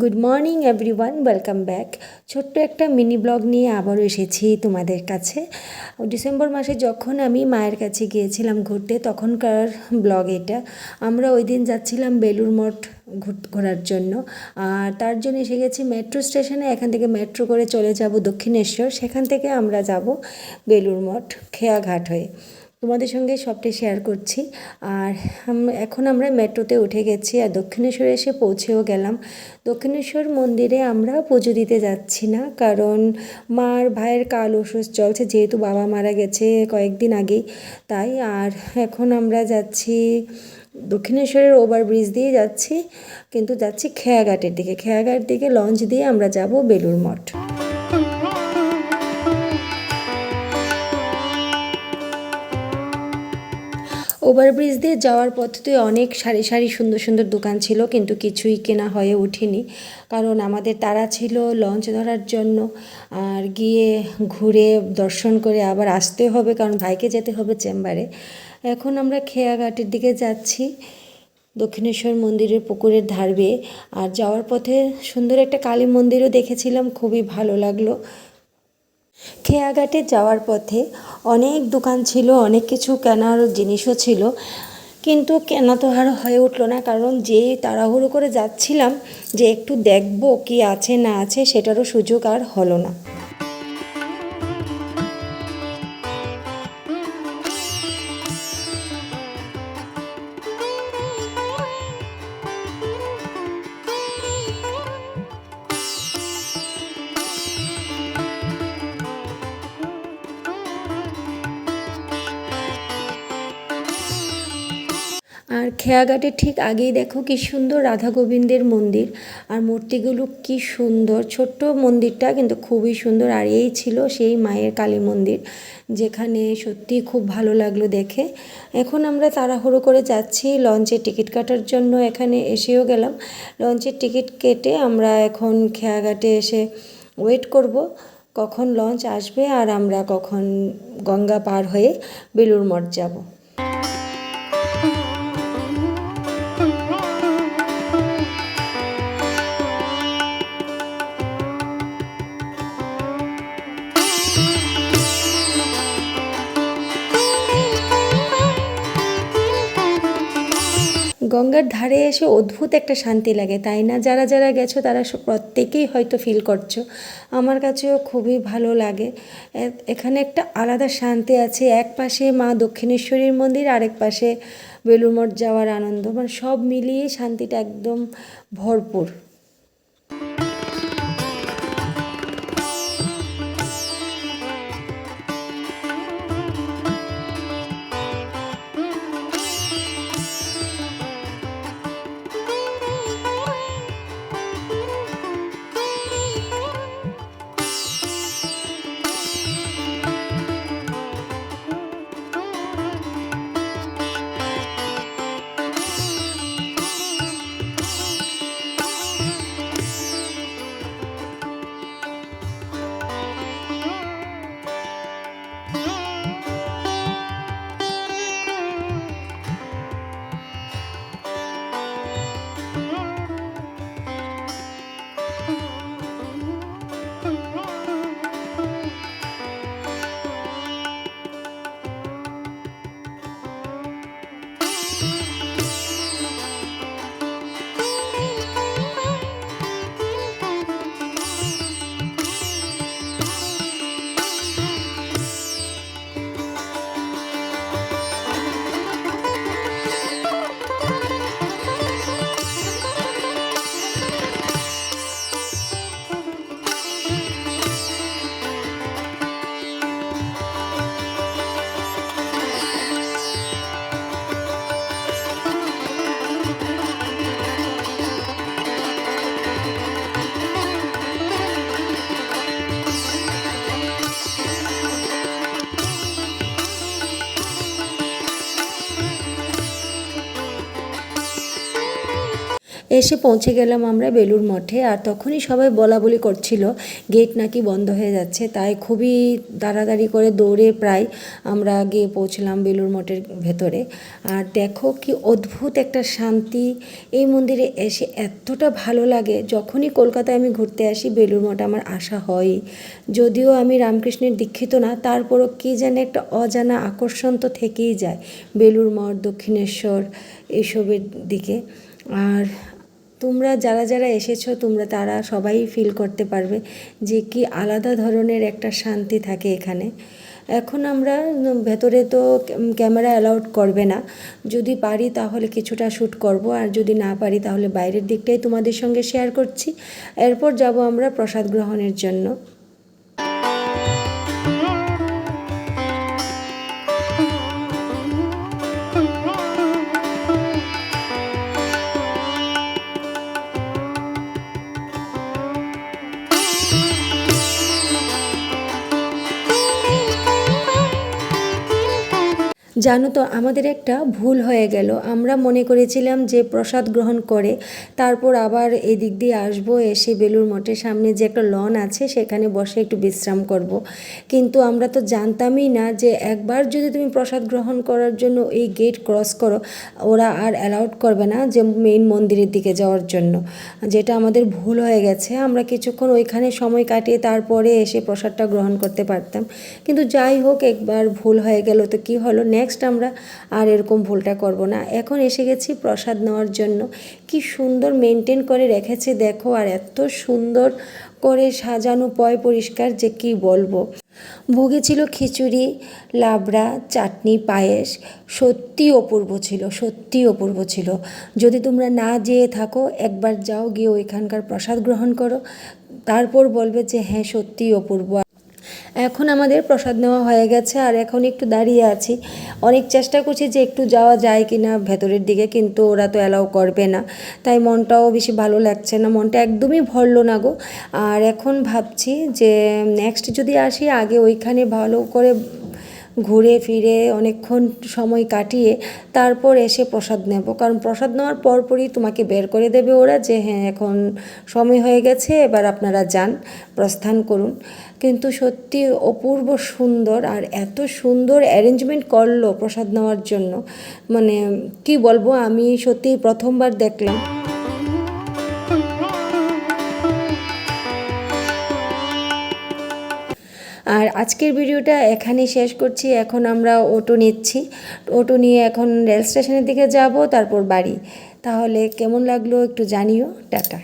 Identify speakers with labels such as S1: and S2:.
S1: Good morning everyone welcome back ছোট্ট একটা mini blog নিয়ে আবারও এসেছি তোমাদের কাছে। ডিসেম্বর মাসে যখন আমি মায়ের কাছে গিয়েছিলাম ঘুরতে, তখনকার ব্লগ এটা। আমরা ওই দিন যাচ্ছিলাম বেলুর মঠ ঘুর- ঘোরার জন্য। আর তার জন্য এসে গেছি মেট্রো স্টেশনে এখান থেকে মেট্রো করে চলে যাব দক্ষিণেশ্বর। সেখান থেকে আমরা যাব বেলুর মঠ, খেয়াঘাট হয়ে। তোমাদের সঙ্গে সবটাই শেয়ার করছি। আর এখন আমরা মেট্রোতে উঠে গেছি আর দক্ষিণেশ্বরে এসে পৌঁছেও গেলাম। দক্ষিণেশ্বর মন্দিরে আমরা পুজো দিতে যাচ্ছি না, কারণ মার ভাইয়ের কাল ওষুধ চলছে, যেহেতু বাবা মারা গেছে কয়েকদিন আগেই। তাই আর এখন আমরা যাচ্ছি, দক্ষিণেশ্বরের ওভারব্রিজ দিয়ে যাচ্ছি, কিন্তু যাচ্ছি খেয়াঘাটের দিকে। খেয়াঘাট দিকে লঞ্চ দিয়ে আমরা যাব বেলুর মঠ। ওভারব্রিজ দিয়ে যাওয়ার পথে অনেক সারি সারি সুন্দর সুন্দর দোকান ছিল, কিন্তু কিছুই কেনা হয়ে ওঠেনি। কারণ আমাদের তারা ছিল লঞ্চ ধরার জন্য, আর গিয়ে ঘুরে দর্শন করে আবার আসতে হবে, কারণ ভাইকে যেতে হবে চেম্বারে। এখন আমরা খেয়াঘাটের দিকে যাচ্ছি, দক্ষিণেশ্বর মন্দিরের পুকুরের ধারবে আর যাওয়ার পথে সুন্দর একটা কালী মন্দিরও দেখেছিলাম, খুবই ভালো লাগল। খেয়াঘাটে যাওয়ার পথে অনেক দোকান ছিল, অনেক কিছু কেনার জিনিসও ছিল। কিন্তু কেনা তো আর হয়ে উঠল না, কারণ যে তাড়াহুড়ো করে যাচ্ছিলাম যে একটু দেখব কি আছে না আছে সেটারও সুযোগ আর হলো না। আর খেয়াঘাটের ঠিক আগেই দেখো কি সুন্দর রাধা গোবিন্দের মন্দির। আর মূর্তিগুলো কি সুন্দর। ছোট্ট মন্দিরটা কিন্তু খুবই সুন্দর। আর এই ছিল সেই মায়ের কালী মন্দির, যেখানে সত্যি খুব ভালো লাগল দেখে। এখন আমরা তাড়াহুড়ো করে যাচ্ছি লঞ্চের টিকিট কাটার জন্য। এখানে এসেও গেলাম। লঞ্চের টিকিট কেটে আমরা এখন খেয়াঘাটে এসে ওয়েট করব, কখন লঞ্চ আসবে আর আমরা কখন গঙ্গা পার হয়ে বেলুর মঠ যাব। গঙ্গার ধারে এসে অদ্ভুত একটা শান্তি লাগে, তাই না? যারা যারা গেছো তারা প্রত্যেকেই হয়তো ফিল করছ। আমার কাছেও খুবই ভালো লাগে। এখানে একটা আলাদা শান্তি আছে। এক পাশে মা দক্ষিণেশ্বরীর মন্দির, আরেক পাশে বেলুর মঠ যাওয়ার আনন্দ। মানে সব মিলিয়ে শান্তিটা একদম ভরপুর। এসে পৌঁছে গেলাম আমরা বেলুর মঠে আর তখনই সবাই বলা বলি করছিল, গেট নাকি বন্ধ হয়ে যাচ্ছে। তাই খুবই তাড়াতাড়ি করে দৌড়ে প্রায় আমরা গিয়ে পৌঁছলাম বেলুর মঠের ভেতরে। আর দেখো কি অদ্ভুত একটা শান্তি, এই মন্দিরে এসে এতটা ভালো লাগে। যখনই কলকাতায় আমি ঘুরতে আসি বেলুর মঠ আমার আসা হয়ই। যদিও আমি রামকৃষ্ণের দীক্ষিত না, তারপরও কী যেন একটা অজানা আকর্ষণ তো থেকেই যায় বেলুর মঠ, দক্ষিণেশ্বর এইসবের দিকে। আর তোমরা যারা যারা এসেছ, তোমরা তারা সবাই ফিল করতে পারবে যে কি আলাদা ধরনের একটা শান্তি থাকে এখানে। এখন আমরা, ভেতরে তো ক্যামেরা অ্যালাউড করবে না। যদি পারি তাহলে কিছুটা শ্যুট করব, আর যদি না পারি তাহলে বাইরের দিকটাই তোমাদের সঙ্গে শেয়ার করছি। এরপর যাব আমরা প্রসাদ গ্রহণের জন্য। জানো তো, আমাদের একটা ভুল হয়ে গেল। আমরা মনে করেছিলাম যে প্রসাদ গ্রহণ করে, তারপর আবার এদিক দিয়ে আসব, এসে বেলুর মঠের সামনে যে একটা লন আছে, সেখানে বসে একটু বিশ্রাম করব। কিন্তু আমরা তো জানতামই না যে একবার যদি তুমি প্রসাদ গ্রহণ করার জন্য এই গেট ক্রস করো, ওরা আর অ্যালাউড করবে না যে মেইন মন্দিরের দিকে যাওয়ার জন্য। যেটা আমাদের ভুল হয়ে গেছে। আমরা কিছুক্ষণ ওইখানে সময় কাটিয়ে তারপরে এসে প্রসাদটা গ্রহণ করতে পারতাম। কিন্তু যাই হোক, একবার ভুল হয়ে গেল তো কি হলো? নেক্সট আমরা আর এরকম ভুলটা করব না। এখন এসে গেছি প্রসাদ নেওয়ার জন্য। কি সুন্দর মেনটেন করে রেখেছে দেখো, আর এত সুন্দর করে সাজানো পয় পরিষ্কার যে কি বলব। ভোগে ছিল খিচুড়ি, লাবড়া, চাটনি, পায়েস, সত্যি অপূর্ব ছিল, সত্যি অপূর্ব ছিল। যদি তোমরা না যেয়ে থাকো, একবার যাও গিয়ে ওইখানকার প্রসাদ গ্রহণ করো। তারপর বলবে যে হ্যাঁ সত্যিই অপূর্ব। এখন আমাদের প্রসাদ নেওয়া হয়ে গেছে আর এখন একটু দাঁড়িয়ে আছি। অনেক চেষ্টা করছি যে একটু যাওয়া যায় কি না ভেতরের দিকে, কিন্তু ওরা তো অ্যালাউ করবে না। তাই মনটাও বেশি ভালো লাগছে না, মনটা একদমই ভরলো না গো। আর এখন ভাবছি যে নেক্সট যদি আসি, আগে ওইখানে ভালো করে ঘুরে ফিরে অনেকক্ষণ সময় কাটিয়ে তারপর এসে প্রসাদ নেব। কারণ প্রসাদ নেওয়ার পরপরই তোমাকে বের করে দেবে ওরা যে হ্যাঁ এখন সময় হয়ে গেছে, এবার আপনারা যান, প্রস্থান করুন। কিন্তু সত্যি অপূর্ব সুন্দর আর এত সুন্দর অ্যারেঞ্জমেন্ট করল প্রসাদ নেওয়ার জন্য। মানে কি বলব, আমি সত্যি প্রথমবার দেখলাম। আর আজকের ভিডিওটা এখানেই শেষ করছি। এখন আমরা অটো নিচ্ছি। অটো নিয়ে এখন রেল স্টেশনের দিকে যাব, তারপর বাড়ি। তাহলে কেমন লাগল একটু জানিও। টাটা।